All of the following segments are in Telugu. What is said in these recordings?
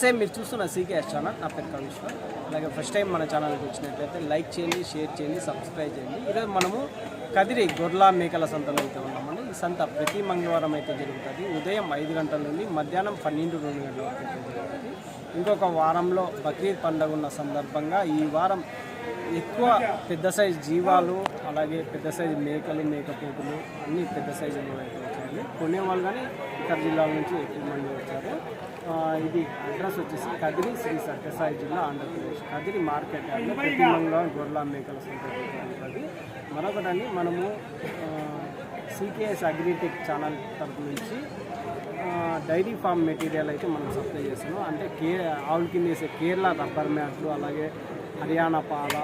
సేమ్ మీరు చూస్తున్న సీకేఎస్ ఛానల్ నా పేరు కవిశ్వర్ అలాగే ఫస్ట్ టైం మన ఛానల్కి వచ్చినట్లయితే లైక్ చేయండి షేర్ చేయండి సబ్స్క్రైబ్ చేయండి. ఈరోజు మనము కదిరి గొర్లా మేకల సంతలో అయితే ఉన్నామండి. ఈ సంత ప్రతి మంగళవారం అయితే జరుగుతుంది. ఉదయం ఐదు గంటల నుండి మధ్యాహ్నం పన్నెండు రెండు గంటల వరకు అయితే జరుగుతుంది. ఇంకొక వారంలో బక్రీద్ పండుగ ఉన్న సందర్భంగా ఈ వారం ఎక్కువ పెద్ద సైజు జీవాలు అలాగే పెద్ద సైజు మేకలు మేకపోతులు అన్ని పెద్ద సైజులో అయితే వచ్చాయండి. కొనేవాళ్ళు కానీ ఇతర జిల్లాల నుంచి ఎక్కువ మంది వచ్చారు. ఇది అడ్రస్ వచ్చేసి కదిరి శ్రీ సత్యసాయి జిల్లా ఆంధ్రప్రదేశ్. కదిరి మార్కెట్ యార్డ్లో ప్రతి మంగళవారం గొర్రెల మేకల సంత జరుగుతుంది. మరొకటండి మనము సికేఎస్ అగ్రిటెక్ ఛానల్ తరపు నుంచి డైరీ ఫామ్ మెటీరియల్ అయితే మనం సప్లై చేస్తున్నాం. అంటే కే ఆవుల కింద వేసే కేరళ రబ్బర్ మ్యాట్లు అలాగే హర్యానా పాల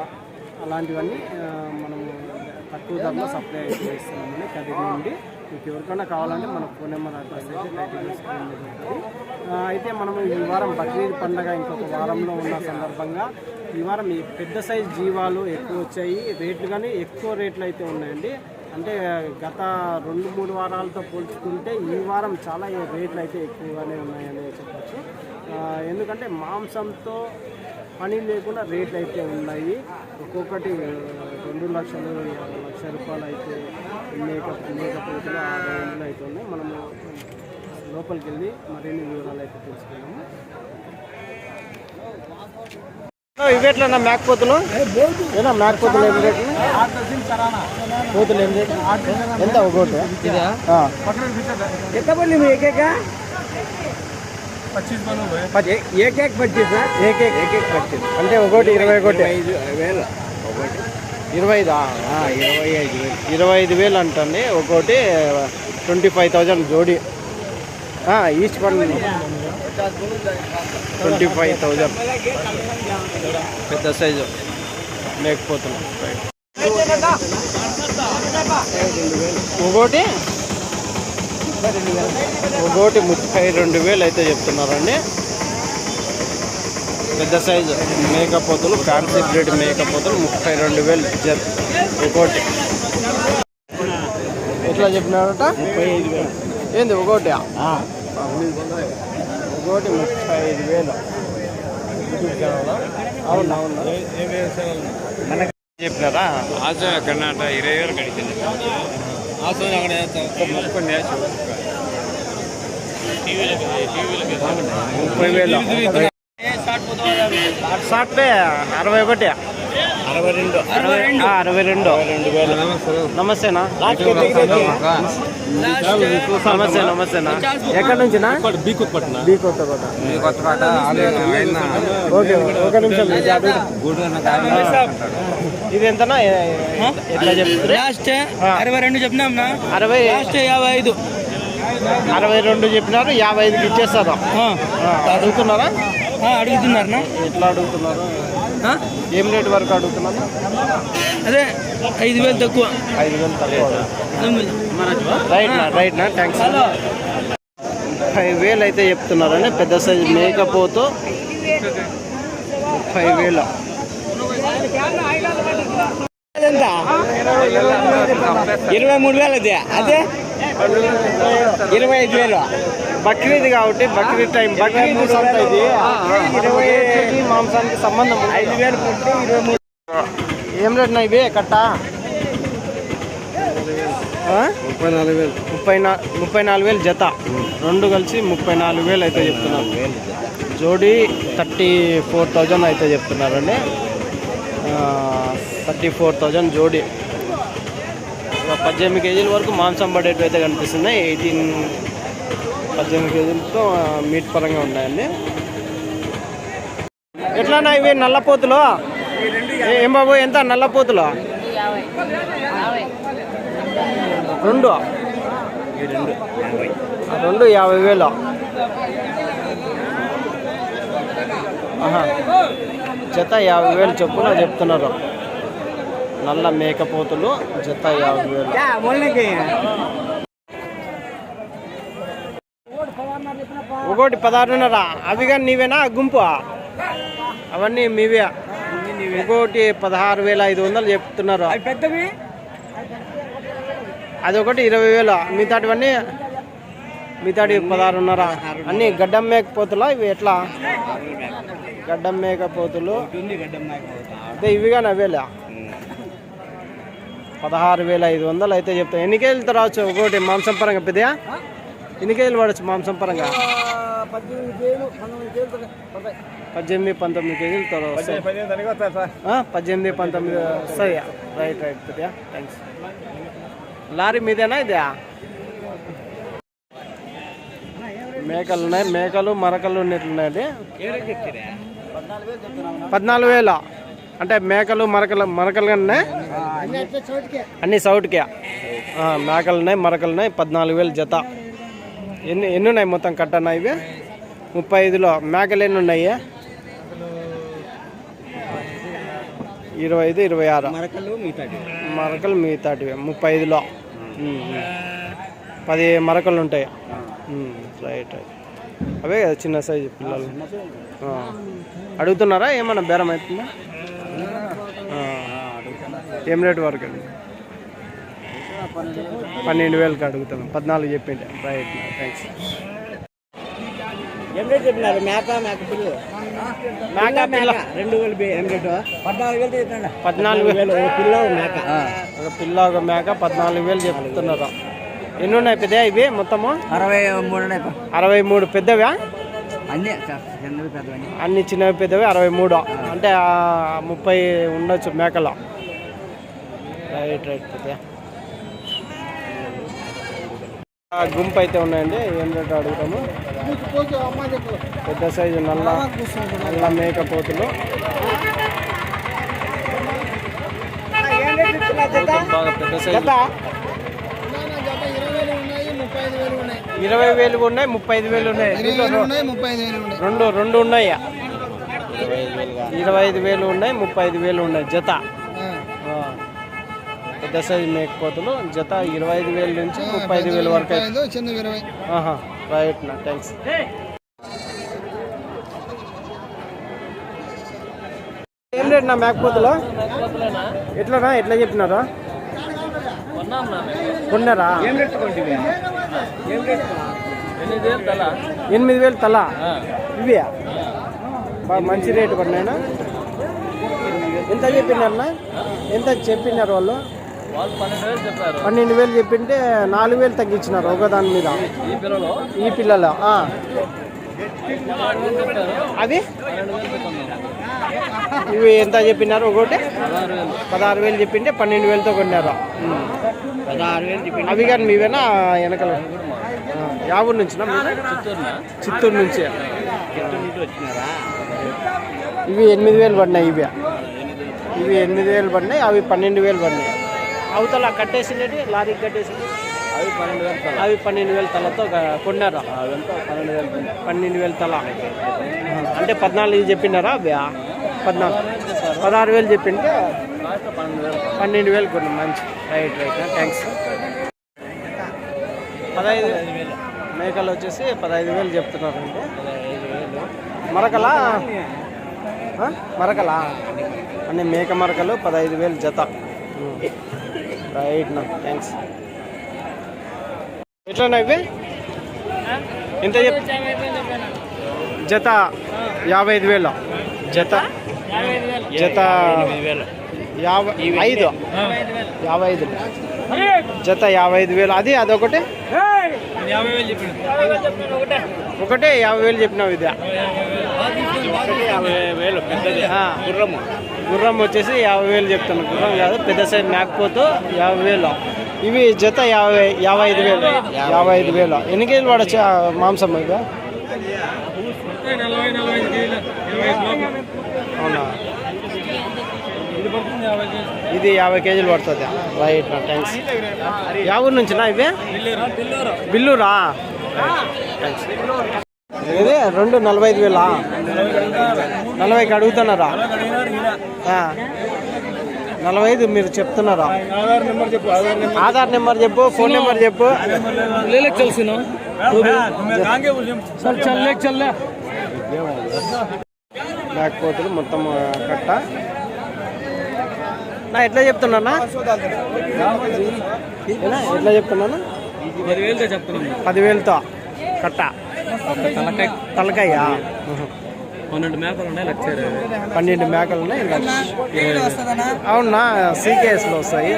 అలాంటివన్నీ మనము తక్కువ ధరలో సప్లై చేస్తున్నామండి కదిరి నుండి మీకు ఎవరికైనా కావాలంటే మన ఫోన్ నెంబర్ అడ్రస్ అయితే టైటిల్ అయితే మనం ఈ వారం బక్రీద్ పండగ ఇంకొక వారంలో ఉన్న సందర్భంగా ఈ వారం ఈ పెద్ద సైజ్ జీవాలు ఎక్కువ వచ్చాయి. రేట్లు కానీ ఎక్కువ రేట్లు అయితే ఉన్నాయండి. అంటే గత రెండు మూడు వారాలతో పోల్చుకుంటే ఈ వారం చాలా రేట్లు అయితే ఎక్కువగానే ఉన్నాయని చెప్పచ్చు. ఎందుకంటే మాంసంతో పని లేకుండా రేట్లు అయితే ఉన్నాయి. ఒక్కొక్కటి రెండు లక్షలు లక్ష లక్షల రూపాయలు అయితే అనేక అనేక పద్ధతులు ఆదాయాలు అయితే మనము లోపలికి వెళ్ళి మరిన్ని వివరాలు అయితే తెలుసుకున్నాము ఇవేట్లన్నా ఏనా ఏం పోతులు ఏం రేట్లు ఎంత ఒకటి ఎంత పల్లి ఏకేక? ఏకేక్ పర్చేసా ఏకేక్ ఏకేక్ పర్చేస్ అంటే ఒకటి ఇరవై ఒకటి ఐదు వేల. ఇరవై ఐదా ఇరవై ఐదు వేలు. ఇరవై ఐదు వేలు అంటండి. ఒకటి ట్వంటీ ఫైవ్ థౌజండ్ జోడి. Each one twenty five thousand. పెద్ద సైజు. లేకపోతున్నాం. ఒకటి ఒకటి ముప్పై రెండు వేలు అయితే చెప్తున్నారండి. పెద్ద సైజు మేకపోతులు ఫ్యాన్సీ బ్రీడ్ మేకపోతులు ముప్పై రెండు వేలు జర్ ఒకటి ఎట్లా చెప్పినారట? ముప్పై ఐదు వేలు. ఏంది ఒకటి ఒకటి ముప్పై ఐదు వేలు. అవునా అవునా? చెప్పినారా? ఆశ ఎక్కడ ఇరవై వేలు కడిచింది. అక్కడ ముప్పై వేలు. షార్ట్పే అరవై ఒకటి అరవై రెండు అరవై రెండు నమస్తేనా? నమస్తే నమస్తేనా? ఎక్కడి నుంచినా? ఓకే ఒక నిమిషం. ఇది ఎంతనా ఎట్లా చెప్తారు? లాస్ట్. అరవై రెండు చెప్పినాం అరవై లాస్ట్ యాభై ఐదు అరవై రెండు చెప్పినారు యాభై ఐదుకి ఇచ్చేస్తారు? ఆ. అడుగుతున్నారా ఎట్లా అడుగుతున్నారు? ఏం రేట్ వరకు అడుగుతున్నారు? అదే ఐదు వేలు తక్కువ. ఐదు వేలు తక్కువ రైట్ నా రైట్ నా థ్యాంక్స్ ముప్పై వేలు అయితే చెప్తున్నారండి పెద్ద సైజు మేకపోతూ ముప్పై వేలు. ఇరవై మూడు వేలు అదే? అదే ఇరవై ఐదు వేలు. బక్రీద్ కాబట్టి బక్రీద్ టైం బక్రీద్ సంత ఇది. ఇరవై మాంసానికి సంబంధం ఐదు వేలు పుట్టి ఇరవై మూడు ఏం రేట్ నా ఇవి? కట్ట? ముప్పై నాలుగు వేలు. ముప్పై నా ముప్పై నాలుగు వేలు జత. రెండు కలిసి ముప్పై నాలుగు వేలు అయితే చెప్తున్నారు. జోడీ థర్టీ ఫోర్ థౌజండ్ అయితే చెప్తున్నారండి. థర్టీ ఫోర్ థౌజండ్ జోడీ. పద్దెనిమిది కేజీల వరకు మాంసం పడేటివి అయితే కనిపిస్తున్నాయి ఎయిటీన్ పద్దెనిమిది కేజీలతో మీట్ పరంగా ఉన్నాయండి. ఎట్లానా ఇవి నల్లపోతులు ఏ- ఏం బాబు ఎంత? నల్లపోతులు రెండు. రెండు యాభై వేలు. జత యాభై వేలు చొప్పున చెప్తున్నారు. నల్ల మేకపోతులు జత యాభై వేలు. ఒకటి పదహారున్నర. అవి కానీ నీవేనా? గుంపు అవన్నీ మీవే. ఒకటి పదహారు వేల ఐదు వందలు చెప్తున్నారు. పెద్దవి? అది ఒకటి ఇరవై వేలు. మిగతాటివన్నీ మిగతాడి పదహారున్నర. అన్ని గడ్డం మేకపోతులా? ఇవి ఎట్లా? గడ్డం మేకపోతులు. అదే ఇవిగా నవ్వేలా పదహారు వేల ఐదు వందలు అయితే చెప్తాం. ఎన్ని కేజీలు రావచ్చు? ఒకటి మాంసం పరంగా పెద్దయా? ఎన్ని కేజీలు పడవచ్చు మాంసం పరంగా? పద్దెనిమిది పంతొమ్మిది కేజీలు వస్తాయి. ఆ, పద్దెనిమిది పంతొమ్మిది వస్తాయి. రైట్ రైట్ థ్యాంక్స్ లారీ మీదేనా ఇదే? మేకలు ఉన్నాయి. మేకలు మరకలు ఉన్నట్లున్నాయండి పద్నాలుగు వేల. అంటే మేకలు మరకలు మరకలు ఉన్నాయి? అన్ని సౌట్కే ఆ, మేకలు ఉన్నాయి మరకలు ఉన్నాయి. పద్నాలుగు వేలు జత. ఎన్ని ఎన్ని ఉన్నాయి మొత్తం కట్టనా ఇవి? ముప్పై ఐదులో మేకలు ఎన్ని ఉన్నాయి? ఇరవై ఐదు ఇరవై ఆరు మరకలు మిగతా మరకలు మిగతాటివి. ముప్పై ఐదులో. పది మరకలు ఉంటాయి. రైట్ రైట్ అవే కదా చిన్న సైజు పిల్లలు. అడుగుతున్నారా? ఏమన్నా బేరం అవుతుందా. ఏం రేటు వరకు? అండి పన్నెండు వేలకి అడుగుతాను పద్నాలుగు చెప్పిండే రైట్ థ్యాంక్స్ ఏం రేట్ చెప్పినారు మేక మేక పిల్లలు మేక పిల్ల రెండు వేలు బి- ఏం రేటు పద్నాలుగు వేలు చెప్పినా పద్నాలుగు వేలు ఒక పిల్ల ఒక మేక. ఒక పిల్ల ఒక మేక పద్నాలుగు వేలు చెప్తున్నారు. ఎన్ని ఉన్నాయి పెద్ద ఇవి మొత్తము? అరవై మూడు అరవై మూడు. పెద్దవా? అన్నీ చిన్నవి పెద్దవన్నీ. అన్ని చిన్నవి పెద్దవి అరవై మూడు. అంటే ఆ ముప్పై ఉండొచ్చు మేకల. రైట్ రైట్ పెద్ద గుంపు అయితే ఉన్నాయండి. ఏం రేటు అడుగుతాము? పెద్ద సైజు నల్ల నల్ల మేక పోతులు. ఇరవై వేలు ఉన్నాయి ముప్పై ఐదు వేలు ఉన్నాయి. రెండు రెండు ఉన్నాయి? ఇరవై ఐదు వేలు ఉన్నాయి ముప్పై ఐదు వేలు ఉన్నాయి. జత. పెద్ద సైజు మేకపోతులు జత ఇరవై ఐదు వేల నుంచి ముప్పై ఐదు వేల వరకు రైట్ నా థ్యాంక్స్ ఏం రేట్ నా మేకపోతులు ఎట్లనా? ఎట్లా చెప్పినారా? కొన్నారా? ఎనిమిది వేలు తల. ఇవి? బాగా మంచి రేటు పడినాయినా ఎంత చెప్పినారన్నా ఎంత చెప్పినారు వాళ్ళు? పన్నెండు వేలు చెప్పింటే నాలుగు వేలు తగ్గించినారు ఒక దాని మీద. ఈ పిల్లలు. అది? ఇవి ఎంత చెప్పినారు ఒకటి? పదహారు వేలు చెప్పింటే పన్నెండు వేలతో కొన్నారు. అవి కానీ మీవేనా? వెనకల. ఆ, యా ఊరు నుంచి. చిత్తూరు నుంచి. ఇవి ఎనిమిది వేలు పడినాయి ఇవి. ఇవి ఎనిమిది వేలు పడినాయి అవి పన్నెండు వేలు పడినాయి. అవతల కట్టేసినవి లారీకి కట్టేసింది అవి పన్నెండు వేలు అవి పన్నెండు వేల తలతో కొన్నారు? పన్నెండు వేలు పన్నెండు వేల తల. అంటే పద్నాలుగు చెప్పినారా? అవి పద్నాలుగు. పదహారు వేలు చెప్పింటే పన్నెండు వేలు. కొన్ని. మంచి. రైట్ రైట్ థ్యాంక్స్ పదహైదు మేకలు వచ్చేసి పదహైదు వేలు చెప్తున్నారండి. మరకలా? ఆ? మరకలా? అన్ని మేక మరకలు పదహైదు వేలు జత. రైట్ నా థ్యాంక్స్ ఎట్లా ఇవి? ఎంత జత యాభై ఐదు వేలు. జత జత యాభై ఐదు. యాభై ఐదు జత యాభై ఐదు వేలు. అది అదొకటి? ఒకటే యాభై వేలు చెప్పినావు ఇది. వేలు పెద్దది. గుర్రము గుర్రం వచ్చేసి యాభై వేలు చెప్తాను గుర్రం కాదు పెద్ద సైజ్ మేకపోతూ యాభై వేలు. ఇవి జత యాభై యాభై ఐదు వేలు. యాభై ఐదు వేలు. ఎన్ని కేజీలు పడచ్చు మాంసం ఇవి? అవునా? ఇది యాభై కేజీలు పడుతుంది. రైట్ నా థ్యాంక్స్. యా ఊరు నుంచినా ఇవి? బిల్లూరా. థ్యాంక్స్. ఇదే రెండు నలభై ఐదు వేలా? నలభైకి అడుగుతున్నారా. నలభై ఐదు మీరు చెప్తున్నారా? ఆధార్ నెంబర్ చెప్పు ఫోన్ నెంబర్ చెప్పు. తెలుసు సార్ చల్లే చల్లే. లేకపోతే మొత్తం కట్ట. నా ఎట్లా చెప్తున్నా ఎట్లా చెప్తున్నాను? పదివేలతో చెప్తున్నాను. పదివేలతో కట్ట. తలకాయ తలకాయ? పన్నెండు మేకలు ఉన్నాయి లక్ష పన్నెండు మేకలు ఉన్నాయి లక్ష అవునా? సీకేఎస్లో వస్తాయి.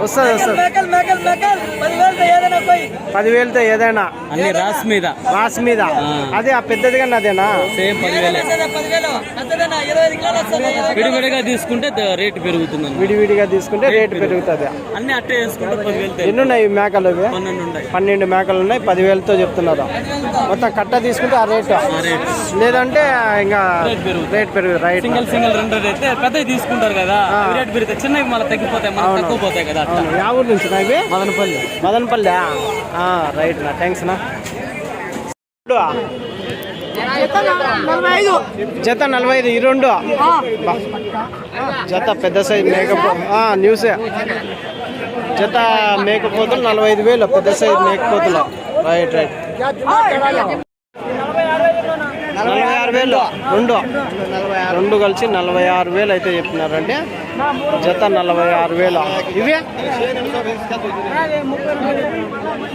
వస్తుంది వస్తుంది పదివేలతో ఏదైనా. అన్ని రాస్ మీద. రాసి మీద. అదే ఆ పెద్దది కానీ అదేనా? సేమ్ పదివేలే. విడివిడిగా తీసుకుంటే రేటు పెరుగుతుంది. విడివిడిగా తీసుకుంటే రేటు పెరుగుతుంది. అన్ని అట్టే వేసుకుంటే పదివేలు ఎన్ని ఉన్నాయి మేకలు ఇవి? పన్నెండు మేకలు ఉన్నాయి పదివేలతో చెప్తున్నారు? మొత్తం కట్ట తీసుకుంటే ఆ రేటు. రేటు. లేదంటే ఇంకా రేట్ పెరుగుతుంది. రేట్ పెరుగు రైట్. సింగిల్ సింగిల్ రెండు అయితే పెద్దవి తీసుకుంటారు కదా. రేట్ పెరిగితే చిన్నవి మళ్ళీ తగ్గిపోతాయి మనకు తక్కువ పోతాయి కదా యా ఊరు నుంచి మదనపల్లి. మదనపల్లి. రైట్ నా థ్యాంక్స్ నా. జత నలభై ఐదు. ఈ రెండు. జత పెద్ద సైజ్ మేకపో న్యూసే. జత మేకపోతులు నలభై ఐదు వేలు పెద్ద సైజ్ మేకపోతులు. Right right. నలభై ఆరు వేలు రెండు. రెండు కలిసి నలభై ఆరు వేలు అయితే చెప్తున్నారండి. జత నలభై ఆరు వేలు. ఇవి?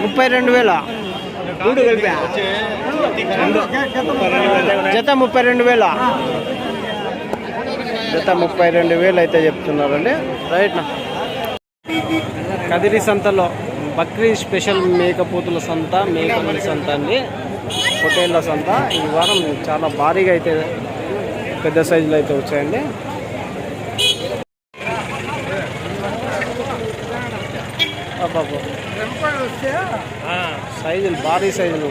ముప్పై రెండు వేల? కలిపా? జత ముప్పై రెండు వేల? జత ముప్పై రెండు వేలు అయితే చెప్తున్నారండి. రైట్ కదిరి సంతలో బక్రీద్ స్పెషల్ మేకపోతుల సంత మేకల సంత అండి. పొటేళ్ళ సంత ఈ వారం చాలా భారీగా అయితే పెద్ద సైజులో అయితే వచ్చాయండి. సైజులు భారీ సైజులు.